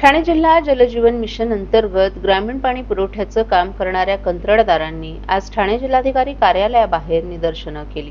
ठाणे जिल्हा जलजीवन मिशन अंतर्गत ग्रामीण पाणी पुरवठ्याचं काम करणाऱ्या कंत्राटदारांनी आज ठाणे जिल्हाधिकारी कार्यालयाबाहेर निदर्शनं केली.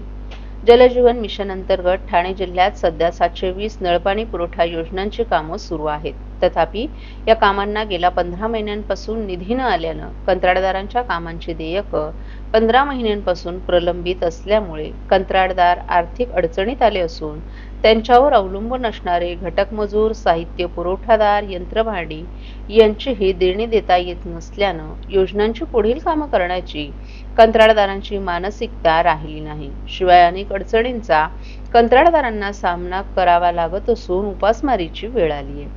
जलजीवन मिशन अंतर्गत ठाणे जिल्ह्यात सध्या सातशे वीस नळपाणी पुरवठा योजनांची कामं सुरू आहेत. तथापि या कामांना गेल्या पंधरा महिन्यांपासून निधी न आल्यानं कंत्राटदारांच्या कामांची देयकं पंधरा महिन्यांपासून प्रलंबित असल्यामुळे कंत्राटदार आर्थिक अडचणीत आले असून त्यांच्यावर अवलंबून असणारे घटक मजूर साहित्य पुरवठादार यंत्रभांडी यांचीही देणी देता येत नसल्यानं योजनांची पुढील कामं करण्याची कंत्राटदारांची मानसिकता राहिली नाही. शिवाय अनेक अडचणींचा कंत्राटदारांना सामना करावा लागत असून उपासमारीची वेळ आली आहे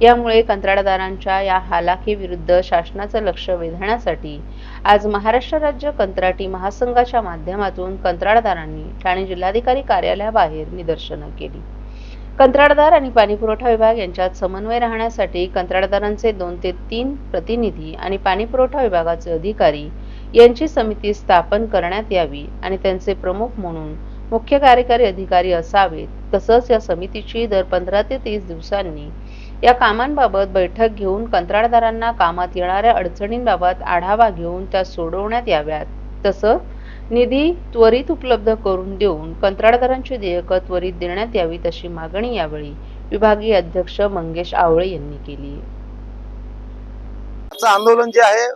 यामुळे कंत्राटदारांच्या या हालाखीविरुद्ध शासनाचं लक्ष वेधण्यासाठी आज महाराष्ट्र राज्य कंत्राटी महासंघाच्या माध्यमातून कंत्राटदारांनी ठाणे जिल्हाधिकारी कार्यालयाबाहेर निदर्शनं केली. कंत्राटदार आणि पाणीपुरवठा विभाग यांच्यात समन्वय राहण्यासाठी कंत्राटदारांचे दोन ते तीन प्रतिनिधी आणि पाणीपुरवठा विभागाचे अधिकारी यांची समिती स्थापन करण्यात यावी आणि त्यांचे प्रमुख म्हणून मुख्य कार्यकारी अधिकारी असावेत. तसंच या समितीची दर पंधरा ते तीस दिवसांनी या कामांबाबत बैठक घेऊन कंत्राटदारांना कामात येणाऱ्या अडचणींबाबत आढावा घेऊन त्या सोडवण्यात याव्यात. तसं निधी त्वरित उपलब्ध करून देऊन कंत्राटदारांची देयकं त्वरित देण्यात यावीत अशी मागणी यावेळी विभागीय अध्यक्ष मंगेश आवळे यांनी केली. आंदोलन जे आहे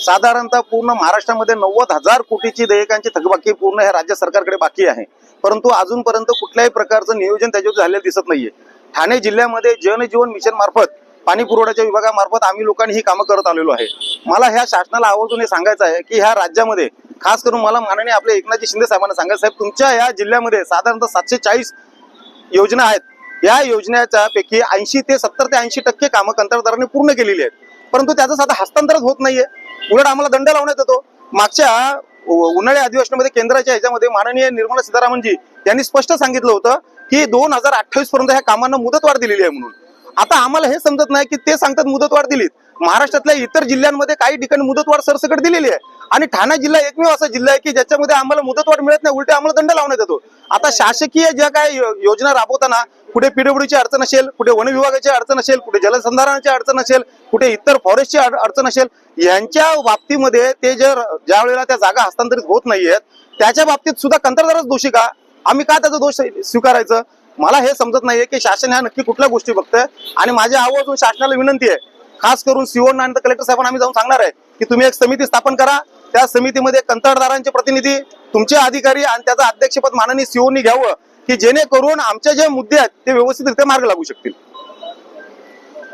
साधारणतः पूर्ण महाराष्ट्रामध्ये नव्वद हजार कोटीची देयकांची थकबाकी पूर्ण ह्या राज्य सरकारकडे बाकी आहे. परंतु अजूनपर्यंत कुठल्याही प्रकारचं नियोजन त्याच्यावर झालेलं दिसत नाहीये. ठाणे जिल्ह्यामध्ये जनजीवन मिशन मार्फत पाणी पुरवठ्याच्या विभागामार्फत आम्ही लोकांनी ही कामं करत आलेलो आहे. मला ह्या शासनाला आवर्जून हे सांगायचं आहे की ह्या राज्यामध्ये खास करून मला माननीय आपले एकनाथजी शिंदे साहेबांना सांगायचं साहेब तुमच्या या जिल्ह्यामध्ये साधारणतः सातशे चाळीस योजना आहेत. या योजनेच्या पैकी ऐंशी ते सत्तर ते ऐंशी टक्के कामं कंत्राटदारांनी पूर्ण केलेली आहेत. परंतु त्याचं साधा हस्तांतरच होत नाहीये. उलट आम्हाला दंड लावण्यात येतो. मागच्या उन्हाळी अधिवेशनामध्ये केंद्राच्या ह्याच्यामध्ये माननीय निर्मला सीतारामनजी यांनी स्पष्ट सांगितलं होतं की दोन हजार अठ्ठावीस पर्यंत ह्या कामांना मुदतवाढ दिलेली आहे म्हणून. आता आम्हाला हे समजत नाही की ते सांगतात मुदतवाढ दिलीत. महाराष्ट्रातल्या इतर जिल्ह्यांमध्ये काही ठिकाणी मुदतवाढ सरसकट दिलेली आहे. आणि ठाणे जिल्हा एकमेव असा जिल्हा आहे की ज्याच्यामध्ये आम्हाला मुदतवाढ मिळत नाही उलटे आम्हाला दंड लावण्यात येतो. आता शासकीय ज्या काय योजना राबवताना कुठे पीडब्ल्यूची अडचण असेल कुठे वन विभागाची अडचण असेल कुठे जलसंधारणाची अडचण असेल कुठे इतर फॉरेस्टची अडचण असेल यांच्या बाबतीमध्ये ते जर ज्या वेळेला त्या जागा हस्तांतरित होत नाहीयेत त्याच्या बाबतीत सुद्धा कंत्राटदारच दोषी का? आम्ही का त्याचा दोष स्वीकारायचं? मला हे समजत नाहीये की शासन ह्या नक्की कुठल्या गोष्टी बघतंय. आणि माझी आवर्जून शासनाला विनंती आहे. खास करून सीओना आणि कलेक्टर साहेबांना आम्ही जाऊन सांगणार आहे की तुम्ही एक समिती स्थापन करा. त्या समितीमध्ये कंत्राटदारांचे प्रतिनिधी तुमचे अधिकारी आणि त्याचं अध्यक्षपद माननीय सीओनी घ्यावं की जेणेकरून आमचे जे मुद्दे आहेत ते व्यवस्थितरित्या मार्ग लागू शकतील.